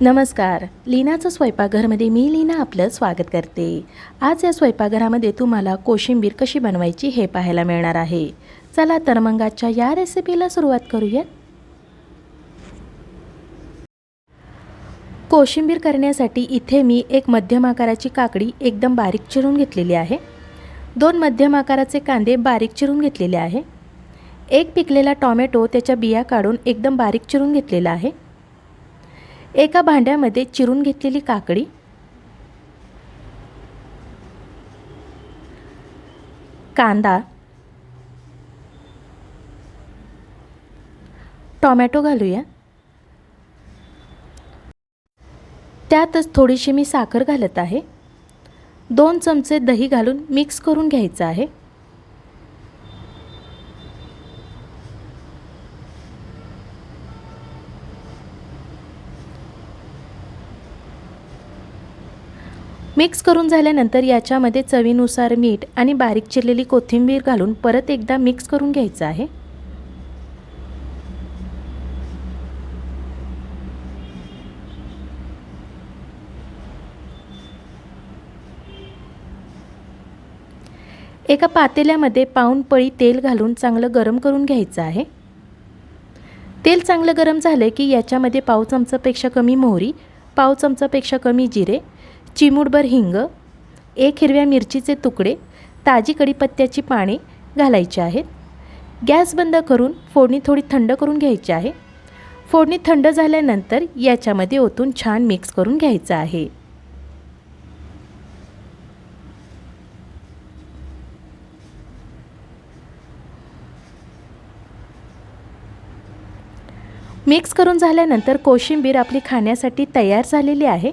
नमस्कार. लीनाचं स्वयंपाकघरमध्ये मी लीना आपलं स्वागत करते. आज या स्वयंपाकघरामध्ये तुम्हाला कोशिंबीर कशी बनवायची हे पाहायला मिळणार आहे. चला तर मग आजच्या या रेसिपीला सुरुवात करूया. कोशिंबीर करण्यासाठी इथे मी एक मध्यम आकाराची काकडी एकदम बारीक चिरून घेतलेली आहे. दोन मध्यम आकाराचे कांदे बारीक चिरून घेतलेले आहे. एक पिकलेला टॉमॅटो त्याच्या बिया काढून एकदम बारीक चिरून घेतलेला आहे. एका भांड्यामध्ये चिरून घेतलेली काकडी. कांदा. टॉमॅटो घालूया. त्यातच थोडीशी मी साखर घालत आहे. दोन चमचे दही घालून मिक्स करून घ्यायचं आहे. मिक्स करून झाल्यानंतर याच्यामध्ये चवीनुसार मीठ आणि बारीक चिरलेली कोथिंबीर घालून परत एकदा मिक्स करून घ्यायचं आहे. एका पातेल्यामध्ये पाऊन पळी तेल घालून चांगलं गरम करून घ्यायचं आहे. तेल चांगलं गरम झालं की याच्यामध्ये पाव चमचापेक्षा कमी मोहरी पाव चमचापेक्षा कमी जिरे चिमूटभर हिंग एक हिरव्या मिरचीचे तुकडे ताजी कढीपत्त्याची पाने घालायची आहेत. गॅस बंद करून फोडणी थोडी थंड करून घ्यायची आहे. फोडणी थंड झाल्यानंतर याच्यामध्ये ओतून छान मिक्स करून घ्यायचं आहे. मिक्स करून झाल्यानंतर कोशिंबीर आपली खाण्यासाठी तयार झालेली आहे.